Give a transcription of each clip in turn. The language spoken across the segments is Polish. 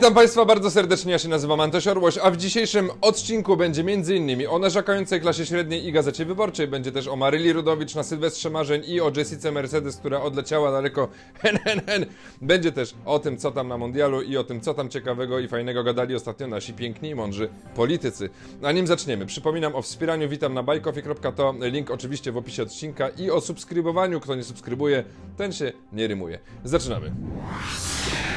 Witam Państwa bardzo serdecznie, ja się nazywam Antoś Orłoś, a w dzisiejszym odcinku będzie m.in. o narzekającej klasie średniej i Gazecie Wyborczej, będzie też o Maryli Rudowicz na Sylwestrze Marzeń i o Jessice Mercedes, która odleciała daleko hen hen hen. Będzie też o tym, co tam na mundialu i o tym, co tam ciekawego i fajnego gadali ostatnio nasi piękni i mądrzy politycy. A nim zaczniemy, przypominam o wspieraniu, witam na bajkofi.to, link oczywiście w opisie odcinka i o subskrybowaniu, kto nie subskrybuje, ten się nie rymuje. Zaczynamy.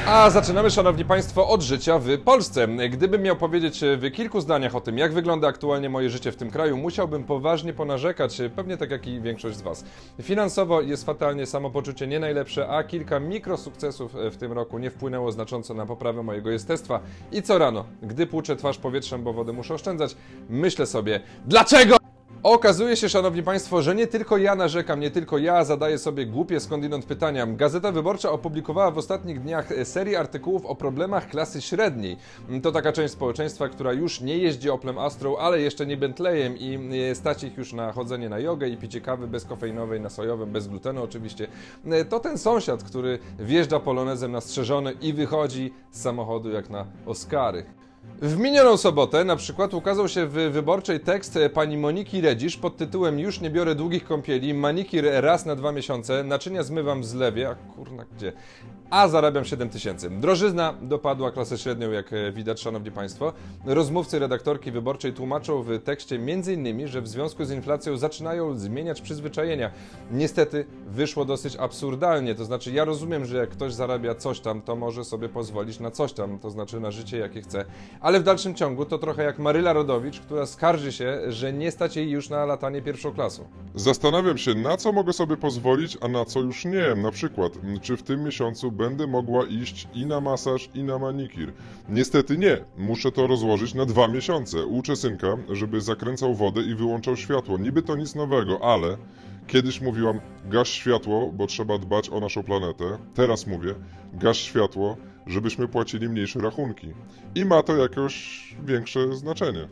A zaczynamy, szanowni państwo, od życia w Polsce. Gdybym miał powiedzieć w kilku zdaniach o tym, jak wygląda aktualnie moje życie w tym kraju, musiałbym poważnie ponarzekać, pewnie tak jak i większość z was. Finansowo jest fatalnie, samopoczucie nie najlepsze, a kilka mikrosukcesów w tym roku nie wpłynęło znacząco na poprawę mojego jestestwa. I co rano, gdy płuczę twarz powietrzem, bo wodę muszę oszczędzać, myślę sobie, dlaczego? Okazuje się, szanowni państwo, że nie tylko ja narzekam, nie tylko ja zadaję sobie głupie skądinąd pytania. Gazeta Wyborcza opublikowała w ostatnich dniach serię artykułów o problemach klasy średniej. To taka część społeczeństwa, która już nie jeździ Oplem Astrą, ale jeszcze nie Bentleyem i stać ich już na chodzenie na jogę i picie kawy bezkofeinowej, na sojowym, bez glutenu oczywiście. To ten sąsiad, który wjeżdża polonezem na strzeżony i wychodzi z samochodu jak na Oscary. W minioną sobotę na przykład ukazał się w wyborczej tekst e, pani Moniki Redzisz pod tytułem Już nie biorę długich kąpieli, manikir raz na dwa miesiące, naczynia zmywam w zlewie, a kurna gdzie? A zarabiam 7 tysięcy. Drożyzna dopadła klasę średnią, jak e, widać, szanowni państwo. Rozmówcy redaktorki wyborczej tłumaczą w tekście m.in., że w związku z inflacją zaczynają zmieniać przyzwyczajenia. Niestety wyszło dosyć absurdalnie, to znaczy ja rozumiem, że jak ktoś zarabia coś tam, to może sobie pozwolić na coś tam, to znaczy na życie jakie chce, ale w dalszym ciągu to trochę jak Maryla Rodowicz, która skarży się, że nie stać jej już na latanie pierwszą klasą. Zastanawiam się, na co mogę sobie pozwolić, a na co już nie. Na przykład, czy w tym miesiącu będę mogła iść i na masaż, i na manikir. Niestety nie. Muszę to rozłożyć na dwa miesiące. Uczę synka, żeby zakręcał wodę i wyłączał światło. Niby to nic nowego, ale kiedyś mówiłam, gaś światło, bo trzeba dbać o naszą planetę. Teraz mówię, gaś światło, żebyśmy płacili mniejsze rachunki. I ma to jakoś większe znaczenie.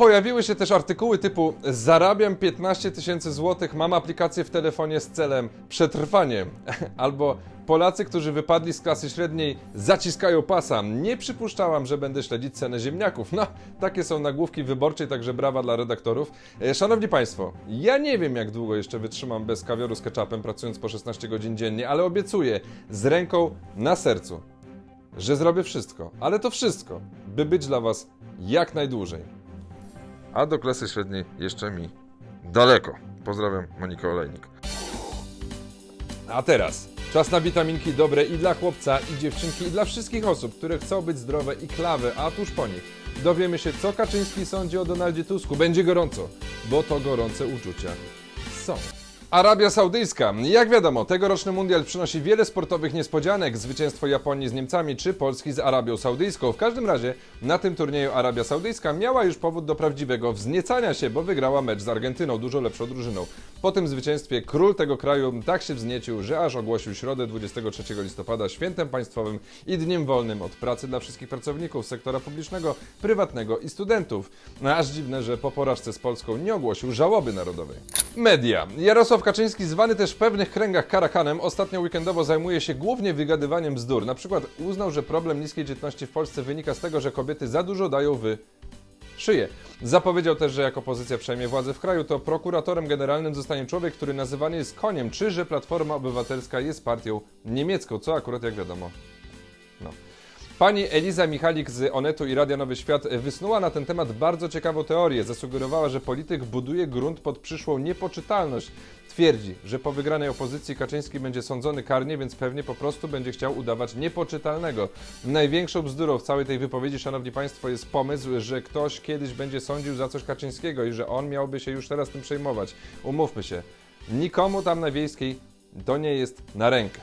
Pojawiły się też artykuły typu Zarabiam 15 tysięcy złotych, mam aplikację w telefonie z celem przetrwanie. Albo Polacy, którzy wypadli z klasy średniej, zaciskają pasa. Nie przypuszczałam, że będę śledzić cenę ziemniaków. No, takie są nagłówki wyborczej, także brawa dla redaktorów. E, Szanowni Państwo, ja nie wiem, jak długo jeszcze wytrzymam bez kawioru z ketchupem, pracując po 16 godzin dziennie, ale obiecuję z ręką na sercu, że zrobię wszystko, ale to wszystko, by być dla Was jak najdłużej. A do klasy średniej jeszcze mi daleko. Pozdrawiam, Monika Olejnik. A teraz czas na witaminki dobre i dla chłopca, i dziewczynki, i dla wszystkich osób, które chcą być zdrowe i klawe, a tuż po nich dowiemy się, co Kaczyński sądzi o Donaldzie Tusku. Będzie gorąco, bo to gorące uczucia są. Arabia Saudyjska. Jak wiadomo, tegoroczny mundial przynosi wiele sportowych niespodzianek. Zwycięstwo Japonii z Niemcami czy Polski z Arabią Saudyjską. W każdym razie na tym turnieju Arabia Saudyjska miała już powód do prawdziwego wzniecania się, bo wygrała mecz z Argentyną, dużo lepszą drużyną. Po tym zwycięstwie król tego kraju tak się wzniecił, że aż ogłosił środę 23 listopada świętem państwowym i dniem wolnym od pracy dla wszystkich pracowników sektora publicznego, prywatnego i studentów. Aż dziwne, że po porażce z Polską nie ogłosił żałoby narodowej. Media. Jarosław Kaczyński, zwany też w pewnych kręgach karakanem, ostatnio weekendowo zajmuje się głównie wygadywaniem bzdur. Na przykład uznał, że problem niskiej dzietności w Polsce wynika z tego, że kobiety za dużo dają w szyję. Zapowiedział też, że jak opozycja przejmie władzę w kraju, to prokuratorem generalnym zostanie człowiek, który nazywany jest koniem, czy że Platforma Obywatelska jest partią niemiecką, co akurat jak wiadomo. No. Pani Eliza Michalik z Onetu i Radia Nowy Świat wysnuła na ten temat bardzo ciekawą teorię. Zasugerowała, że polityk buduje grunt pod przyszłą niepoczytalność. Twierdzi, że po wygranej opozycji Kaczyński będzie sądzony karnie, więc pewnie po prostu będzie chciał udawać niepoczytalnego. Największą bzdurą w całej tej wypowiedzi, szanowni państwo, jest pomysł, że ktoś kiedyś będzie sądził za coś Kaczyńskiego i że on miałby się już teraz tym przejmować. Umówmy się, nikomu tam na wiejskiej to nie jest na rękę.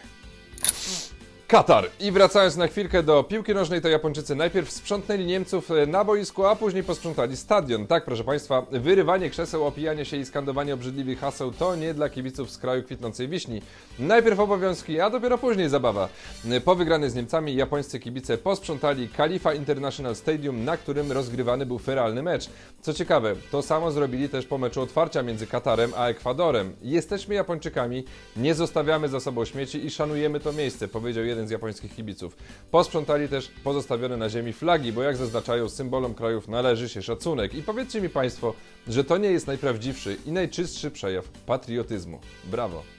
Katar. I wracając na chwilkę do piłki nożnej, to Japończycy najpierw sprzątnęli Niemców e, na boisku, a później posprzątali stadion. Tak, proszę Państwa, wyrywanie krzeseł, opijanie się i skandowanie obrzydliwych haseł to nie dla kibiców z kraju kwitnącej wiśni. Najpierw obowiązki, a dopiero później zabawa. E, Po wygranej z Niemcami japońscy kibice posprzątali Khalifa International Stadium, na którym rozgrywany był feralny mecz. Co ciekawe, to samo zrobili też po meczu otwarcia między Katarem a Ekwadorem. Jesteśmy Japończykami, nie zostawiamy za sobą śmieci i szanujemy to miejsce, powiedział jeden jeden z japońskich kibiców. Posprzątali też pozostawione na ziemi flagi, bo jak zaznaczają, symbolom krajów należy się szacunek. I powiedzcie mi Państwo, że to nie jest najprawdziwszy i najczystszy przejaw patriotyzmu. Brawo!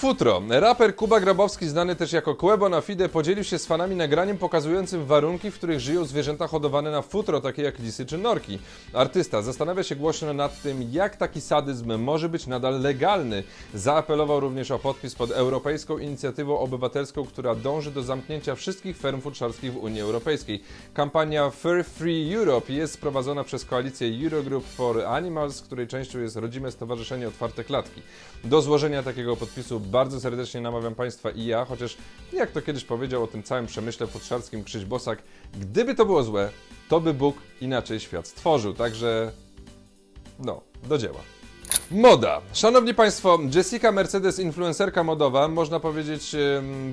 Futro. Raper Kuba Grabowski, znany też jako Quebo na Fide, podzielił się z fanami nagraniem pokazującym warunki, w których żyją zwierzęta hodowane na futro, takie jak lisy czy norki. Artysta zastanawia się głośno nad tym, jak taki sadyzm może być nadal legalny. Zaapelował również o podpis pod europejską inicjatywą obywatelską, która dąży do zamknięcia wszystkich ferm futrzarskich w Unii Europejskiej. Kampania Fur Free Europe jest prowadzona przez koalicję Eurogroup for Animals, której częścią jest rodzime Stowarzyszenie Otwarte Klatki. Do złożenia takiego podpisu bardzo serdecznie namawiam Państwa i ja, chociaż jak to kiedyś powiedział o tym całym przemyśle futrzarskim Krzyś Bosak, gdyby to było złe, to by Bóg inaczej świat stworzył. Także no, do dzieła. Moda. Szanowni Państwo, Jessica Mercedes, influencerka modowa, można powiedzieć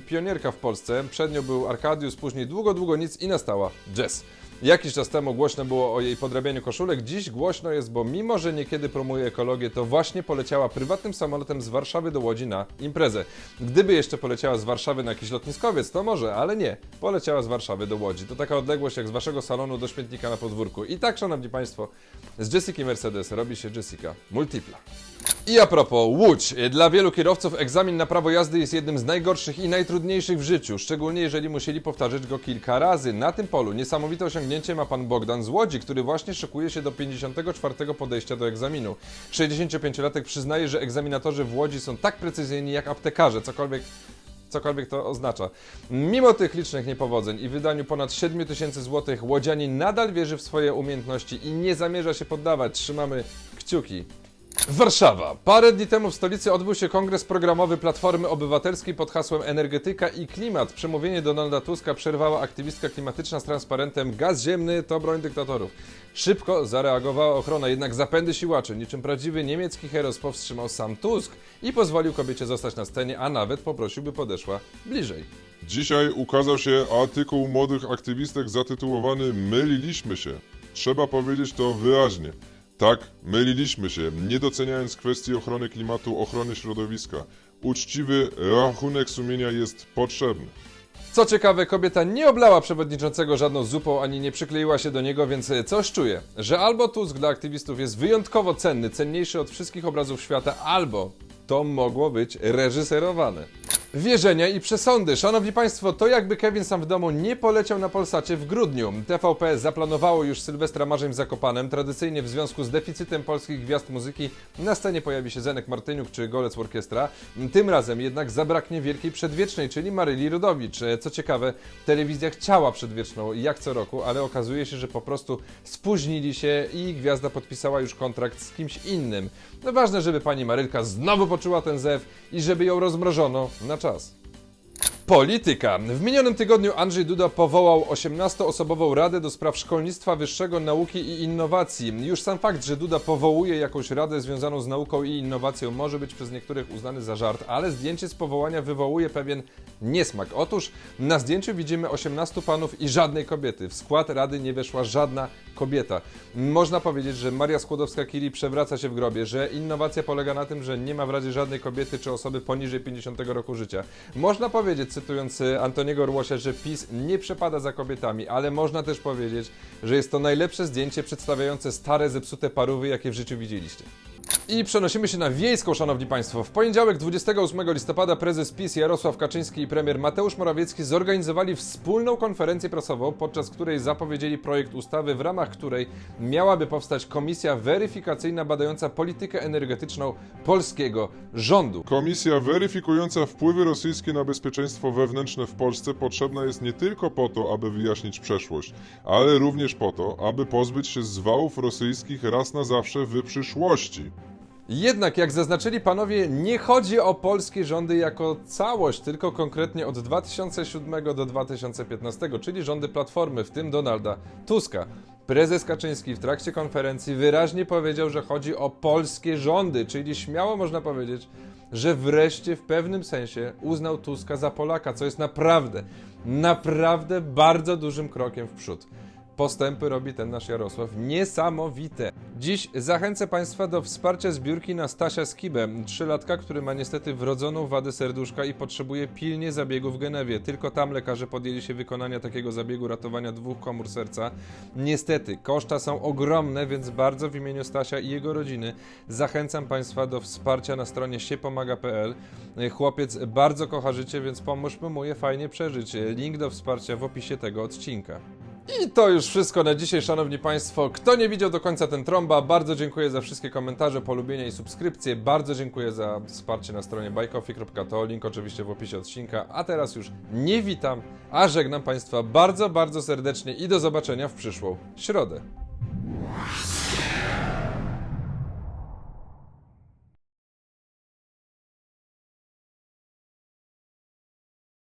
pionierka w Polsce. Przed nią był Arkadius, później długo, długo nic i nastała Jess. Jakiś czas temu głośno było o jej podrabianiu koszulek, dziś głośno jest, bo mimo, że niekiedy promuje ekologię, to właśnie poleciała prywatnym samolotem z Warszawy do Łodzi na imprezę. Gdyby jeszcze poleciała z Warszawy na jakiś lotniskowiec, to może, ale nie. Poleciała z Warszawy do Łodzi. To taka odległość jak z Waszego salonu do śmietnika na podwórku. I tak, Szanowni Państwo, z Jessica Mercedes robi się Jessica Multipla. I a propos, Łódź. Dla wielu kierowców egzamin na prawo jazdy jest jednym z najgorszych i najtrudniejszych w życiu, szczególnie jeżeli musieli powtarzać go kilka razy. Na tym polu niesamowite osiągnięcie ma pan Bogdan z Łodzi, który właśnie szykuje się do 54 podejścia do egzaminu. 65-latek przyznaje, że egzaminatorzy w Łodzi są tak precyzyjni jak aptekarze, cokolwiek cokolwiek to oznacza. Mimo tych licznych niepowodzeń i wydaniu ponad 7 tysięcy złotych, Łodzianin nadal wierzy w swoje umiejętności i nie zamierza się poddawać. Trzymamy kciuki. Warszawa. Parę dni temu w stolicy odbył się kongres programowy Platformy Obywatelskiej pod hasłem Energetyka i Klimat. Przemówienie Donalda Tuska przerwała aktywistka klimatyczna z transparentem Gaz ziemny to broń dyktatorów. Szybko zareagowała ochrona, jednak zapędy siłaczy, niczym prawdziwy niemiecki heros powstrzymał sam Tusk i pozwolił kobiecie zostać na scenie, a nawet poprosił, by podeszła bliżej. Dzisiaj ukazał się artykuł młodych aktywistek zatytułowany Myliliśmy się. Trzeba powiedzieć to wyraźnie. Tak, myliliśmy się, nie doceniając kwestii ochrony klimatu, ochrony środowiska. Uczciwy rachunek sumienia jest potrzebny. Co ciekawe, kobieta nie oblała przewodniczącego żadną zupą ani nie przykleiła się do niego, więc coś czuję, że albo Tusk dla aktywistów jest wyjątkowo cenny, cenniejszy od wszystkich obrazów świata, albo to mogło być reżyserowane. Wierzenia i przesądy. Szanowni Państwo, to jakby Kevin sam w domu nie poleciał na Polsacie w grudniu. TVP zaplanowało już Sylwestra Marzeń Zakopanem. Tradycyjnie w związku z deficytem polskich gwiazd muzyki na scenie pojawi się Zenek Martyniuk czy Golec Orkiestra. Tym razem jednak zabraknie Wielkiej Przedwiecznej, czyli Maryli Rodowicz. Co ciekawe, telewizja chciała Przedwieczną jak co roku, ale okazuje się, że po prostu spóźnili się i gwiazda podpisała już kontrakt z kimś innym. No ważne, żeby pani Marylka znowu poczuła ten zew i żeby ją rozmrożono na czas. Polityka. W minionym tygodniu Andrzej Duda powołał 18-osobową Radę do Spraw Szkolnictwa Wyższego, Nauki i Innowacji. Już sam fakt, że Duda powołuje jakąś radę związaną z nauką i innowacją może być przez niektórych uznany za żart, ale zdjęcie z powołania wywołuje pewien niesmak. Otóż na zdjęciu widzimy 18 panów i żadnej kobiety. W skład Rady nie weszła żadna kobieta. Można powiedzieć, że Maria Skłodowska-Curie przewraca się w grobie, że innowacja polega na tym, że nie ma w Radzie żadnej kobiety czy osoby poniżej 50 roku życia. Można powiedzieć, cytując e, Antoniego Orłosia, że PiS nie przepada za kobietami, ale można też powiedzieć, że jest to najlepsze zdjęcie przedstawiające stare, zepsute parówy, jakie w życiu widzieliście. I przenosimy się na wiejską, szanowni państwo. W poniedziałek 28 listopada prezes PiS Jarosław Kaczyński i premier Mateusz Morawiecki zorganizowali wspólną konferencję prasową, podczas której zapowiedzieli projekt ustawy, w ramach której miałaby powstać komisja weryfikacyjna badająca politykę energetyczną polskiego rządu. Komisja weryfikująca wpływy rosyjskie na bezpieczeństwo wewnętrzne w Polsce potrzebna jest nie tylko po to, aby wyjaśnić przeszłość, ale również po to, aby pozbyć się zwałów rosyjskich raz na zawsze w przyszłości. Jednak, jak zaznaczyli panowie, nie chodzi o polskie rządy jako całość, tylko konkretnie od 2007 do 2015, czyli rządy Platformy, w tym Donalda Tuska. Prezes Kaczyński w trakcie konferencji wyraźnie powiedział, że chodzi o polskie rządy, czyli śmiało można powiedzieć, że wreszcie w pewnym sensie uznał Tuska za Polaka, co jest naprawdę, naprawdę bardzo dużym krokiem w przód. Postępy robi ten nasz Jarosław. Niesamowite. Dziś zachęcę Państwa do wsparcia zbiórki na Stasia Skibę, trzylatka, który ma niestety wrodzoną wadę serduszka i potrzebuje pilnie zabiegu w Genewie. Tylko tam lekarze podjęli się wykonania takiego zabiegu ratowania dwóch komór serca. Niestety, koszta są ogromne, więc bardzo w imieniu Stasia i jego rodziny zachęcam Państwa do wsparcia na stronie siepomaga.pl. Chłopiec bardzo kocha życie, więc pomóżmy mu je fajnie przeżyć. Link do wsparcia w opisie tego odcinka. I to już wszystko na dzisiaj, szanowni państwo. Kto nie widział do końca ten trąba, bardzo dziękuję za wszystkie komentarze, polubienia i subskrypcje. Bardzo dziękuję za wsparcie na stronie buycoffee.to, link oczywiście w opisie odcinka. A teraz już nie witam, a żegnam państwa bardzo, bardzo serdecznie i do zobaczenia w przyszłą środę.